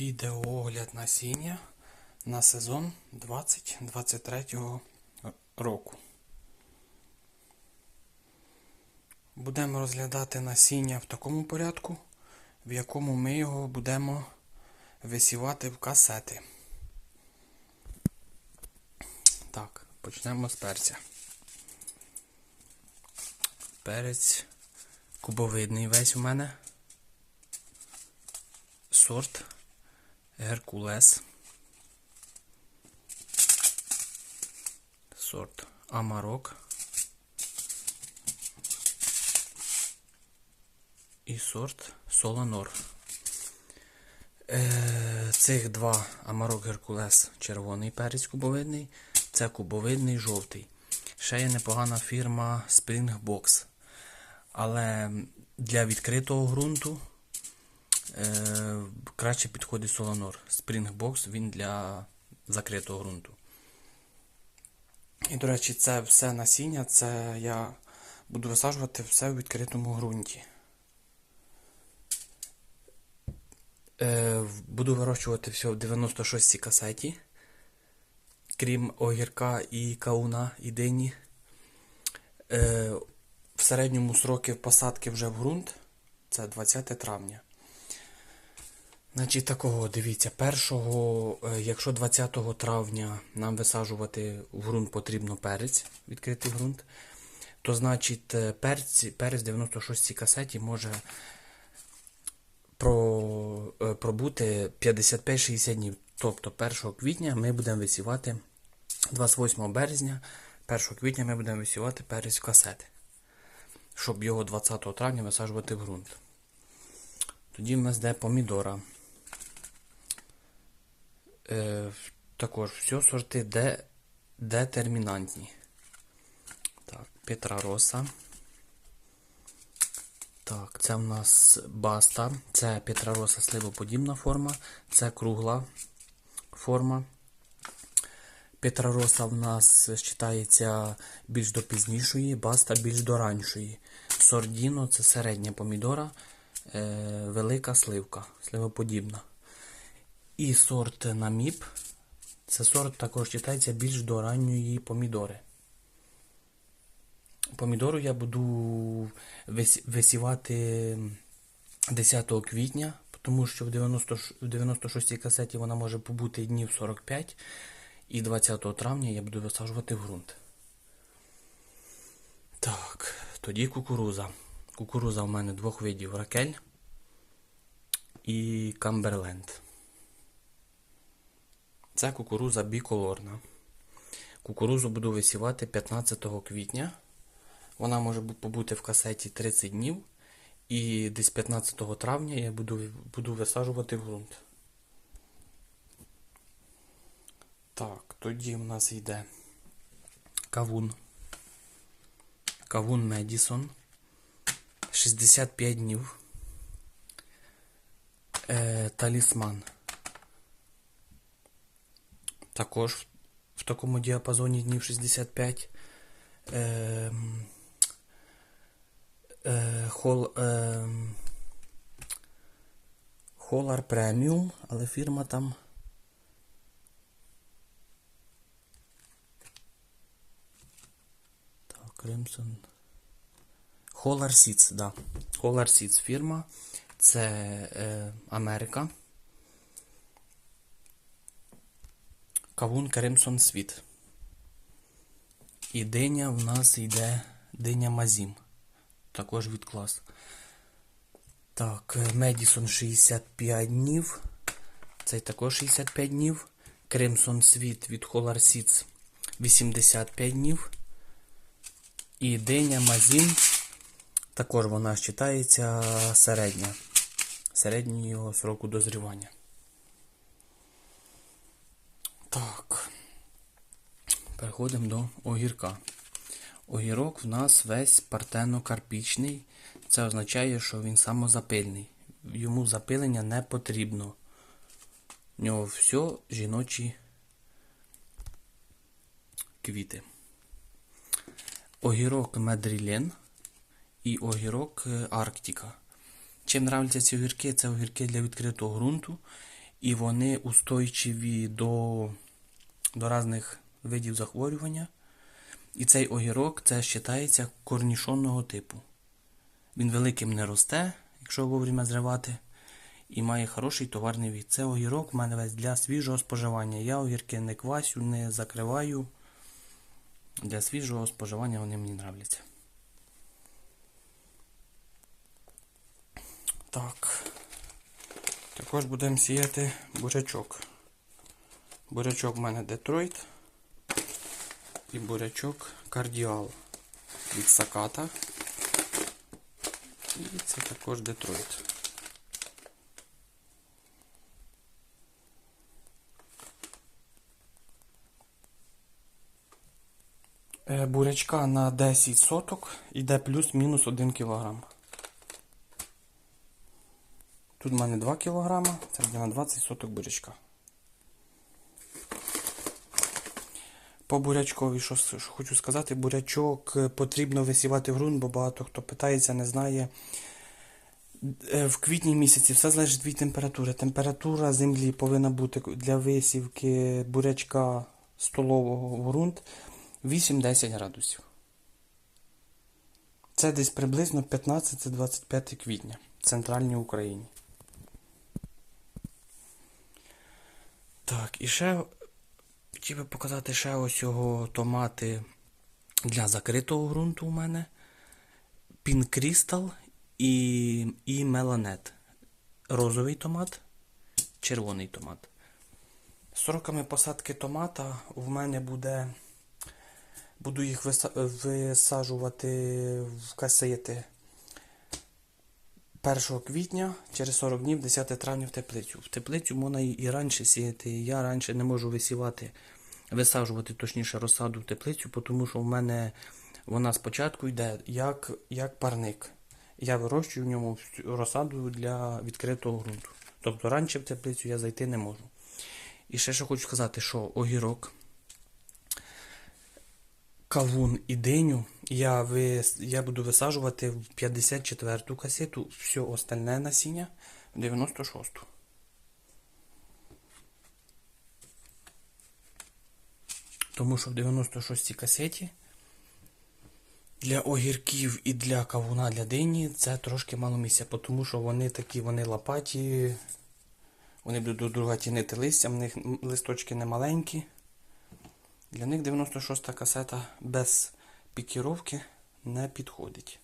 Відеоогляд насіння на сезон 2023 року. Будемо розглядати насіння в такому порядку, в якому ми його будемо висівати в касети. Так, почнемо з перця. Перець кубовидний весь у мене. Сорт Геркулес. Сорт Амарок. І сорт Соланор. Е, цих два Амарок Геркулес червоний перець кубовидний. Це кубовидний жовтий. Ще є непогана фірма Springbox. Але для відкритого ґрунту краще підходить Соланор. Springbox він для закритого ґрунту. І, до речі, це все насіння, це я буду висаджувати все в відкритому ґрунті. Е, буду вирощувати все в 96 касеті, крім огірка і кауна і дині. Е, в середньому сроки посадки вже в ґрунт це 20 травня. Значить, такого, дивіться, першого, е, якщо 20 травня нам висаджувати в ґрунт потрібно перець, відкритий ґрунт, то значить е, перець, перець 96 касеті може про, е, пробути 55-60 днів. Тобто 1 квітня ми будемо висівати 28 березня, 1 квітня ми будемо висівати перець в касети, щоб його 20 травня висаджувати в ґрунт. Тоді в нас йде помідора. Е, також все сорти де, детермінантні. Так, Петра Роса. Так, це в нас баста. Це Петра Роса сливоподібна форма. Це кругла форма. Петра Роса в нас вважається більш до пізнішої, баста більш до раншої. Сордіно це середня помідора, е, велика сливка, сливоподібна. І сорт наміп. Це сорт також вважається більш до ранньої помідори. Помідору я буду висівати 10 квітня, тому що в 90, в 96 касеті вона може побути днів 45. І 20 травня я буду висаджувати в ґрунт. Так, тоді кукуруза. Кукуруза в мене двох видів ракель і камберленд. Це кукуруза біколорна. Кукурузу буду висівати 15 квітня. Вона може побути в касеті 30 днів. І десь 15 травня я буду, буду висаджувати в ґрунт. Так, тоді в нас йде кавун. Кавун Медісон. 65 днів. Е, Талісман. Також в, такому діапазоні днів 65. Е, е, хол, е, Холар преміум, але фірма там. Так, Crimson. Холар Seeds, да. Холар Seeds фірма. Це е, Америка. Кавун Crimson Світ. І диня в нас йде диня Мазім. Також від клас. Так, Медісон 65 днів. Цей також 65 днів. Crimson Світ від Color Seeds 85 днів. І диня Мазін. Також вона вважається середня. Середнього сроку дозрівання. Так. Переходимо до огірка. Огірок в нас весь партено-карпічний. Це означає, що він самозапильний. Йому запилення не потрібно. В нього все жіночі квіти. Огірок Медрілен і огірок Арктика. Чим нравляться ці огірки? Це огірки для відкритого ґрунту. і вони устойчиві до, до різних видів захворювання. І цей огірок це вважається корнішонного типу. Він великим не росте, якщо вовремя зривати, і має хороший товарний від. Це огірок в мене весь для свіжого споживання. Я огірки не квасю, не закриваю. Для свіжого споживання вони мені нравляться. Так. Також будемо сіяти бурячок. Бурячок в мене Детройт і бурячок Кардіал від Саката. І це також Детройт. Е, Бурячка на 10 соток йде плюс-мінус 1 кг. Тут в мене 2 кг, це буде на 20 соток бурячка. По бурячкові, що, що хочу сказати, бурячок е, потрібно висівати в ґрунт, бо багато хто питається, не знає. Е, В квітні місяці все залежить від температури. Температура землі повинна бути для висівки бурячка столового в ґрунт 8-10 градусів. Це десь приблизно 15-25 квітня в центральній Україні. Так, і ще хотів би показати ще ось томати для закритого ґрунту у мене. Пінкрістал і, і меланет. Розовий томат, червоний томат. З сроками посадки томата в мене буде. Буду їх виса- висаджувати в касети 1 квітня, через 40 днів, 10 травня в теплицю. В теплицю можна і- раніше сіяти. Я раніше не можу висівати, висаджувати точніше розсаду в теплицю, тому що в мене вона спочатку йде як, як парник. Я вирощую в ньому розсаду для відкритого ґрунту. Тобто раніше в теплицю я зайти не можу. І ще що хочу сказати, що огірок кавун і диню я, вис... я буду висаджувати в 54-ту касету, все остальне насіння в 96-ту. Тому що в 96-й касеті для огірків і для кавуна для дині це трошки мало місця, тому що вони такі, вони лопаті, вони будуть до друга тінити листя, в них листочки не маленькі. Для них 96-та касета без пікіровки не підходить.